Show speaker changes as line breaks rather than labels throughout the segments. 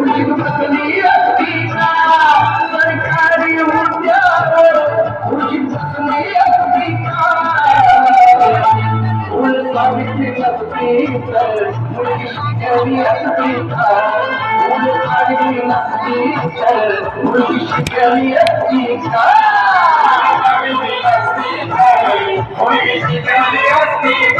مونکي پسنيه اٿي کا ور خاري وڌيار مونکي پسنيه اٿي کا اول سابيت چتتي تر مونکي چوي اٿي کا مونکي حاجي نٿي تر مونکي پسنيه اٿي کا
مونکي پسنيه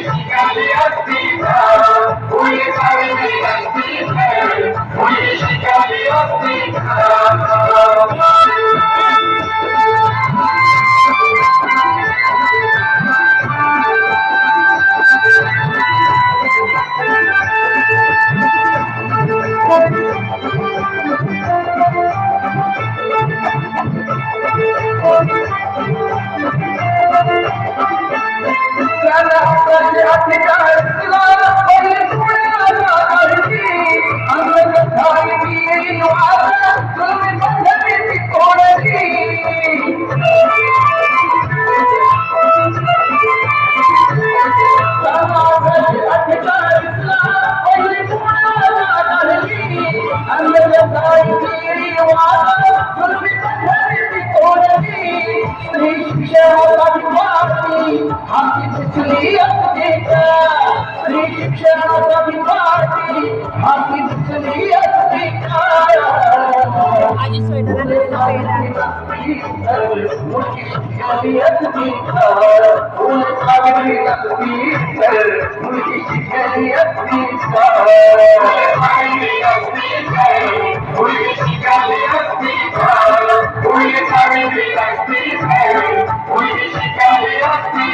Africa. রিক্সা পার্টি হাসিস চলিয়া দেখা রিক্সা পার্টি হাসিস চলিয়া দেখা আজ সোয়েটার দেখা
ওই শিকারে আসি